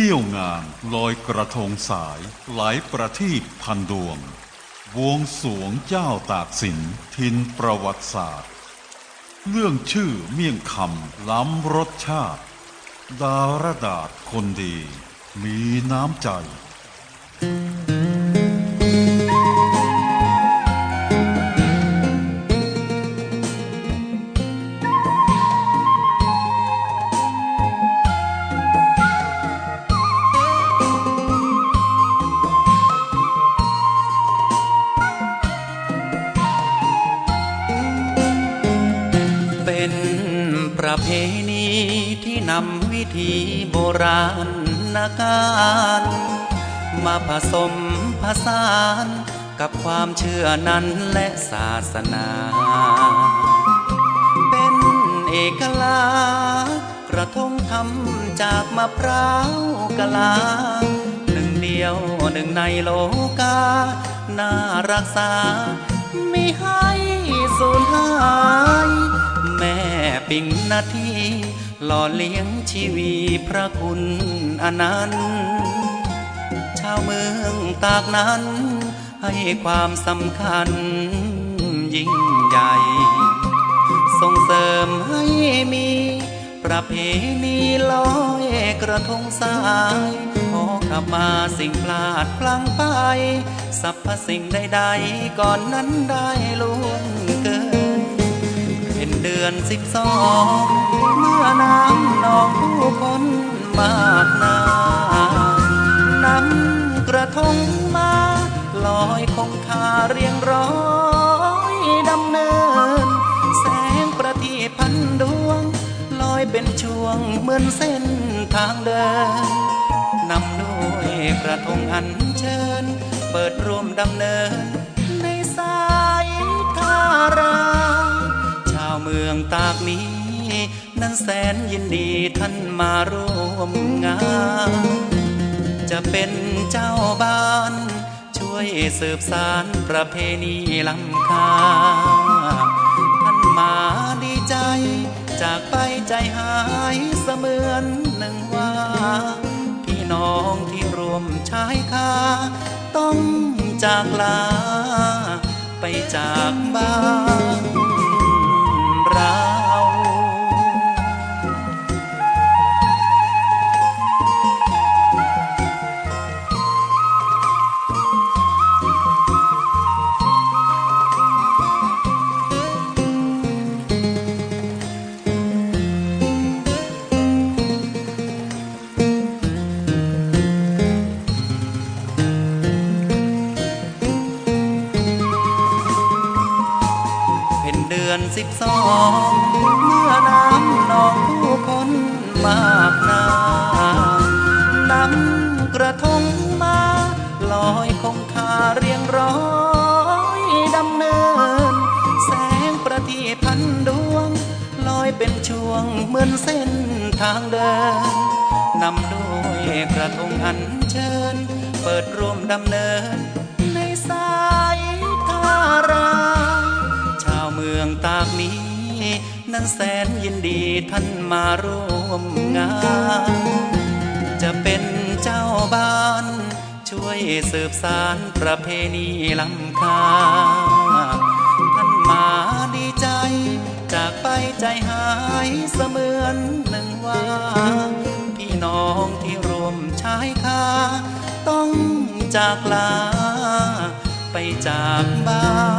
ที่ยวงานลอยกระทงสายหลายประทีปพันดวง วงสวงเจ้าตากสินทินประวัติศาสตร์ เรื่องชื่อเมี่ยงคำล้ำรสชาติ ดารดาษคนดี มีน้ำใจ ประเพณีที่นำวิธีโบราณนาการมาผสมผสานกับความเชื่อนั้นและศาสนา เป็นเอกลักษณ์กระทงทำจากมะพร้าวกะลา หนึ่งเดียวหนึ่งในโลกา น่ารักษาไม่ห้สู ปิ่งนาทีหล่อเลี้ยงชีวีพระคุณอนันต์ชาวเมืองตากนั้น ให้ความสำคัญยิ่งใหญ่ ส่งเสริมให้มีประเพณีลอยกระทงสายขอขมาสิ่งพลาดพลังไปสรรพสิ่งใดๆก่อนนั้นได้ล่วงเกิน เดือนสิบสองเมื่อน้ำนองผู้คนมากหนานำกระทงมาลอยคงคาเรียงร้อยดำเนิน แสงประทีปพันดวง ลอยเป็นช่วงเหมือนเส้นทางเดินนำด้วยกระทงอันเชิญ เปิดร่วมดำเนิน องตากนี้นั้นแสนยินดีท่านมาร่วมงาน จะเป็นเจ้าบ้าน ช่วยสืบสารประเพณีลำคาท่านมาดีใจ จากไปใจหายเสมือนหนึ่งว่า พี่น้องที่รวมชายคาต้องจากลาไปจากบ้านเรา ดือนสิบสองเมื่อน้ำนองผู้คนมากนานำกระทงมาลอยคงคาเรียงร้อยดำเนิน แสงประทีปพันดวง ลอยเป็นช่วงเหมือนเส้นทางเดินนำด้วยกระทงอันเชิญ เปิดร่วมดำเนิน นั้นแสนยินดีท่านมาร่วมงาน จะเป็นเจ้าบ้าน ช่วยสืบสารประเพณีลำคาท่านมาดีใจ จากไปใจหายเสมือนหนึ่งว่า พี่น้องที่รวมชายคาต้องจากลา ไปจากบ้าน